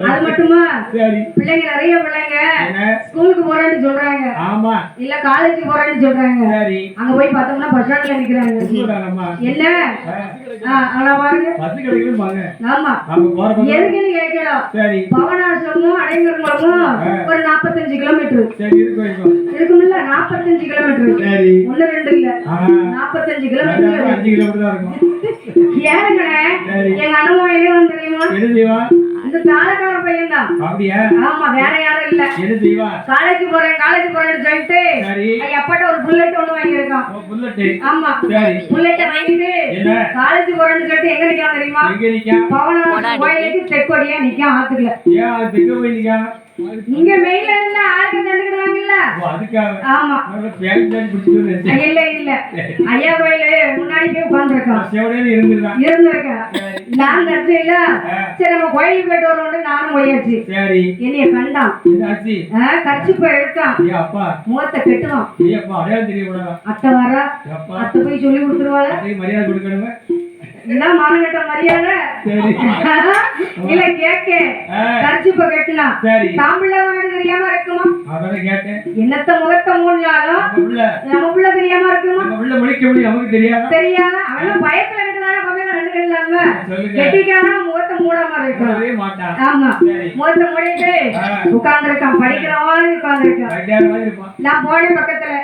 அது மட்டுமா? சரி. பிள்ளைங்க நிறைய பிள்ளைங்க ஸ்கூலுக்கு போறேன்னு சொல்றாங்க. ஆமா. இல்ல காலேஜ் போறேன்னு சொல்றாங்க. சரி. அங்க போய் பார்த்தோம்னா பஸ் ஸ்டாண்ட்ல நிக்கிறாங்க. என்ன? ஆ, அங்க பாருங்க. பஸ் கிடைக்கணும் வாங்க ஆமா. எதுக்குன்னு கேட்கலாம். சரி. பவனாசிரமும் அடைங்கல்குளமும் ஒரு நாற்பத்தஞ்சு கிலோமீட்டர் சரி இருக்கும் இருக்கும் இருக்குமில்ல நாற்பத்தஞ்சு கிலோமீட்டர் சரி. ஒண்ணு ரெண்டு இல்ல. ஆ, நாற்பத்தஞ்சு அதான் கிலோமீட்டர் அஞ்சு கிலோமீட்டர் தான் இருக்கும். ஏனுங்கண்ணே சரி. எங்க என்ன வந்து தெரியுமா? என்ன செய்வா இந்த தாளக்கார பையன் தான் அப்படியா? ஆமா வேற யாரும் இல்ல. காலேஜ் போறேன் காலேஜ் போறேன்னு சொல்லிட்டு சரி. எப்பாட்ட ஒரு புல்லட் ஒண்ணு வாங்கியிருக்கான். ஆமா. சரி. புல்லட்ட வாங்கிட்டு காலேஜ் போறேன்னு சொல்லிட்டு எங்க நிக்கான் தெரியுமா? எங்க நிக்கா பவனாசி கோயிலுக்கு தெற்கொடியா நிக்கான் ஆத்துக்குள்ள. ஏன் போய் இங்க மெயில இருந்தா ஆளுக்கு ஆமா. இல்ல இல்ல ஐயா கோயிலு முன்னாடி போய் இருந்துருக்கான். இருந்திருக்கேன் நான் இல்ல. சரி நம்ம கோயிலுக்கு போயிட்டு நானும் போயாச்சு. சரி. என்னைய கண்டான். கர்ச்சிப்ப எடுத்தான் முகத்தை கெட்டுவான். அத்தை வரா. அத்தை போய் சொல்லி கொடுத்துருவாள? மரியாதை கொடுக்கணுமே. இதான் மானங்கட்ட மரியாதை இல்ல கேக்க. கெட்டுனான் சரி. தாம்பிள்ள வாங்க தெரியாம இருக்குமா? என்னத்த முகத்தை மூடினாலும் நம்ம புள்ள தெரியாம இருக்குமா? உள்ள முடிக்க முடியும் நமக்கு தெரியாதா? தெரியாதா அவனும் பயத்துல கட்டுதானே அப்பவே ரெண்டு இல்லாம? சொல்லுங்க. கெட்டிக்கானா முகத்தை மூடாம மாட்டான். ஆமா. முகத்தை மூடிட்டு உட்கார்ந்துருக்கான். படிக்கிற மாதிரி உட்கார்ந்துருக்கான். நான் போனேன் பக்கத்துல.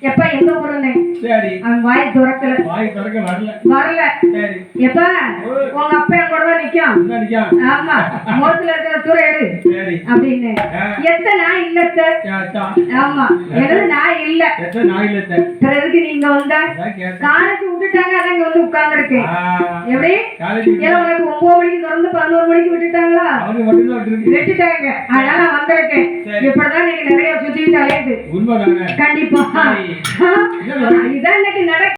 எப்ப? எந்த ஊருன்னு? சரி. அவன் வாய் துறக்கல. வாய் திறக்க வரல. வரல. சரி. எப்ப? உங்க அப்பா என் கூட நிக்கும்? ஆமா. முகத்துல இருக்கிற துறை எடு சரி. அப்படின்னு. எத்த நான் இல்லத்த ஆமா. எனது நான் இல்ல. எத்தனை நாயில எத்த பிறகு நீங்க வந்தா? காலேஜ் விட்டுட்டாங்க அதான் இங்க வந்து உட்கார்ந்துருக்கேன் எப்படி? ஏன்னா உனக்கு ஒன்பது மணிக்கு திறந்து பதினோரு மணிக்கு விட்டுட்டாங்களா? விட்டுட்டாங்க. அதனால நான் வந்திருக்கேன். இப்பதான் நீங்க நிறைய அலையுது உண்மைதாங்க கண்டிப்பா. இதான் இன்னைக்கு நடக்க